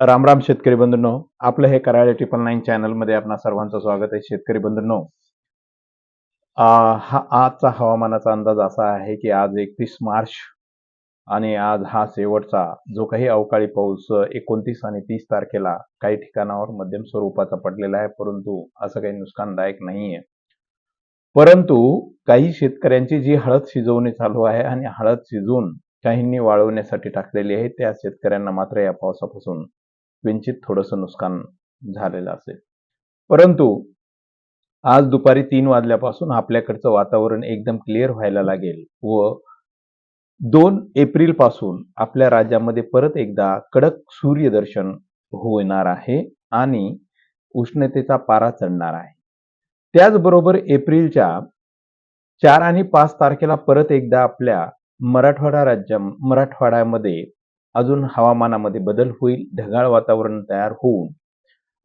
राम राम शेतकरी बंधूंनो आपलं हे कराळे ट्रिपल नाईन चॅनलमध्ये मध्ये आपणा सर्वांचं स्वागत आहे शेतकरी बंधूंनो. हा आजचा हवामानाचा अंदाज असा आहे की आज एकतीस मार्च आणि आज हा शेवटचा जो काही अवकाळी पाऊस एकोणतीस आणि तीस तारखेला काही ठिकाणावर मध्यम स्वरूपाचा पडलेला आहे परंतु असं काही नुकसानदायक नाहीये. परंतु काही शेतकऱ्यांची जी हळद शिजवणी चालू आहे आणि हळद शिजवून काहींनी वाळवण्यासाठी टाकलेली आहे त्या शेतकऱ्यांना मात्र या पावसापासून किंचित थोडंसं नुकसान झालेलं असेल. परंतु आज दुपारी तीन वाजल्यापासून आपल्याकडचं वातावरण एकदम क्लिअर व्हायला लागेल व दोन एप्रिलपासून आपल्या राज्यामध्ये परत एकदा कडक सूर्यदर्शन होणार आहे आणि उष्णतेचा पारा चढणार आहे. त्याचबरोबर एप्रिलच्या चार आणि पाच तारखेला परत एकदा आपल्या मराठवाडा राज्य मराठवाड्यामध्ये अजून हवामानामध्ये बदल होईल ढगाळ वातावरण तयार होऊन.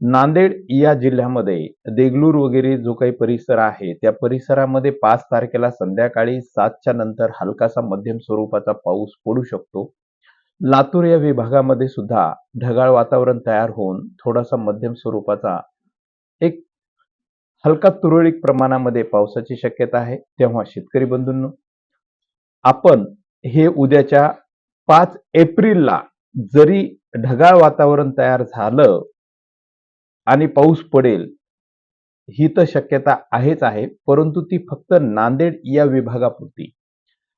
नांदेड या जिल्ह्यामध्ये देगलूर वगैरे जो काही परिसर आहे त्या परिसरामध्ये पाच तारखेला संध्याकाळी सातच्या नंतर हलकासा मध्यम स्वरूपाचा पाऊस पडू शकतो. लातूर या विभागामध्ये सुद्धा ढगाळ वातावरण तयार होऊन थोडासा मध्यम स्वरूपाचा एक हलका तुरळक प्रमाणामध्ये पावसाची शक्यता आहे. तेव्हा शेतकरी बंधूंनो आपण हे उद्याच्या पाच एप्रिलला जरी ढगाळ वातावरण तयार झालं आणि पाऊस पडेल ही तर शक्यता आहेच आहे परंतु ती फक्त नांदेड या विभागापुरती.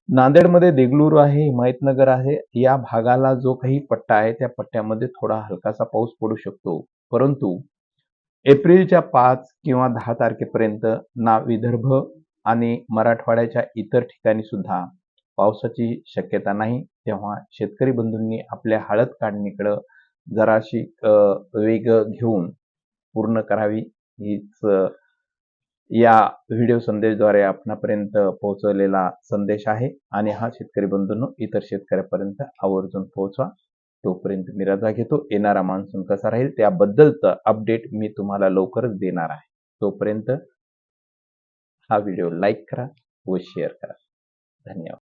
नांदेडमध्ये देगलूर आहे हिमायतनगर आहे या भागाला जो काही पट्टा आहे त्या पट्ट्यामध्ये थोडा हलकासा पाऊस पडू शकतो. परंतु एप्रिलच्या पाच किंवा दहा तारखेपर्यंत ना विदर्भ आणि मराठवाड्याच्या इतर ठिकाणी सुद्धा पावसाची शक्यता नाही तेव्हा शेतकरी बंधूंनी आपल्या हळद काढणीकडं जराशी वेग घेऊन पूर्ण करावी. हीच या व्हिडिओ संदेशद्वारे आपणापर्यंत पोहोचवलेला संदेश आहे. आणि हा शेतकरी बंधूंनो इतर शेतकऱ्यापर्यंत आवर्जून पोहोचवा. तोपर्यंत मी रजा घेतो. येणारा मान्सून कसा राहील त्याबद्दलचं अपडेट मी तुम्हाला लवकरच देणार आहे. तोपर्यंत हा व्हिडिओ लाईक करा व शेअर करा. धन्यवाद.